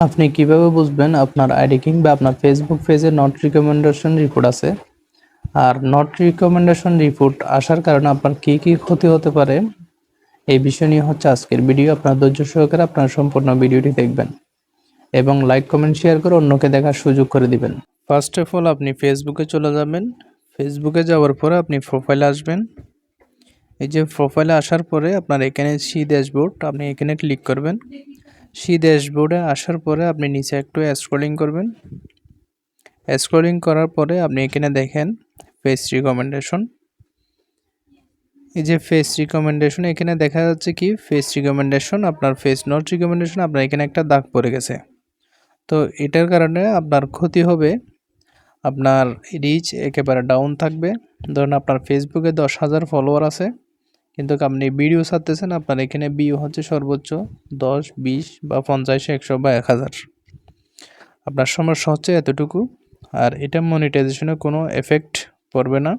আপনি কীভাবে বুঝবেন আপনার আইডি কিংবা আপনার ফেসবুক পেজে নট রিকমেন্ডেশন রিপোর্ট আছে? আর নট রিকমেন্ডেশন রিপোর্ট আসার কারণে আপনার কি কি ক্ষতি হতে পারে? এই বিষয় নিয়ে হচ্ছে আজকের ভিডিও আপনার ধৈর্য সহকারে আপনার সম্পূর্ণ ভিডিওটি দেখবেন এবং লাইক কমেন্ট শেয়ার করে অন্যকে দেখার সুযোগ করে দিবেন। ফার্স্ট অফ অল আপনি ফেসবুকে চলে যাবেন। ফেসবুকে যাওয়ার পরে আপনি প্রোফাইলে আসবেন। এই যে প্রোফাইলে আসার পরে আপনার এখানে সি ড্যাশবোর্ড আপনি এখানে ক্লিক করবেন। সি ড্যাশবোর্ডে আসার পরে আপনি নিচে একটু স্ক্রলিং করবেন। স্ক্রলিং করার পরে আপনি এখানে দেখেন ফেস রিকমেন্ডেশন এই যে ফেস রিকমেন্ডেশন এখানে দেখা যাচ্ছে কি ফেস রিকমেন্ডেশন আপনার ফেস নট রিকমেন্ডেশন আপনার এখানে একটা দাগ পড়ে গেছে। তো এটার কারণে আপনার ক্ষতি হবে, আপনার রিচ একেবারে ডাউন থাকবে। ধরুন আপনার ফেসবুকে দশ হাজার ফলোয়ার আছে। কিন্তু আপনি বিডিও ছাড়তেছেন, আপনার এখানে বিও হচ্ছে সর্বোচ্চ দশ, বিশ বা পঞ্চাশ, একশো বা এক হাজার। আপনার সমস্যা হচ্ছে এতটুকু। আর এটা মনিটাইজেশনে কোনো এফেক্ট পড়বে না।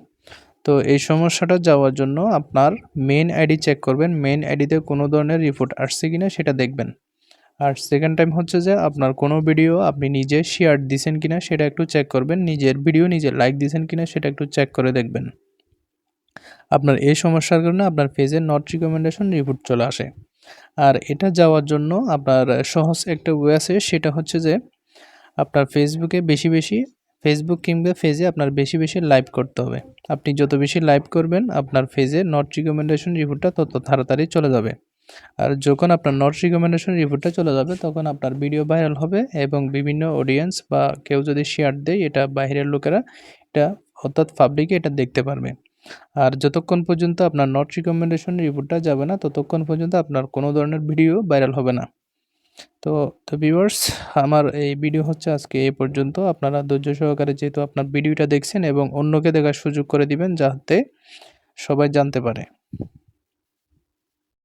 তো এই সমস্যাটা যাওয়ার জন্য আপনার মেন আইডি চেক করবেন। মেন আইডিতে কোনো ধরনের রিপোর্ট আসছে কি না সেটা দেখবেন। আর সেকেন্ড টাইম হচ্ছে যে আপনার কোনো ভিডিও আপনি নিজে শেয়ার দিছেন কিনা সেটা একটু চেক করবেন। নিজের ভিডিও নিজে লাইক দিছেন কিনা সেটা একটু চেক করে দেখবেন। আপনার এই সমস্যার কারণে আপনার পেজে নট রিকমেন্ডেশন রিপোর্ট চলে আসে। আর এটা যাওয়ার জন্য আপনার সহজ একটা ওয়ে আছে, সেটা হচ্ছে যে আপনার ফেসবুকে বেশি বেশি ফেসবুক কিংবা ফেজে আপনার বেশি বেশি লাইভ করতে হবে। আপনি যত বেশি লাইভ করবেন, আপনার ফেজে নট রিকমেন্ডেশন রিপোর্টটা তত তাড়াতাড়ি চলে যাবে। আর যখন আপনার নট রিকমেন্ডেশন রিপোর্টটা চলে যাবে, তখন আপনার ভিডিও ভাইরাল হবে এবং বিভিন্ন অডিয়েন্স বা কেউ যদি শেয়ার দেয়, এটা বাইরের লোকেরা, এটা অর্থাৎ পাবলিকে এটা দেখতে পারবে। আর যতক্ষণ পর্যন্ত আপনার নট রিকমেন্ডেশন রিপোর্টটা যাবে না, ততক্ষণ পর্যন্ত আপনার কোনো ধরনের ভিডিও ভাইরাল হবে না। তো তো ভিউয়ার্স আমার এই ভিডিও হচ্ছে আজকে এই পর্যন্ত। আপনারা ধৈর্য সহকারে যেহেতু আপনার ভিডিওটা দেখছেন এবং অন্যকে দেখার সুযোগ করে দিবেন, যাতে সবাই জানতে পারে।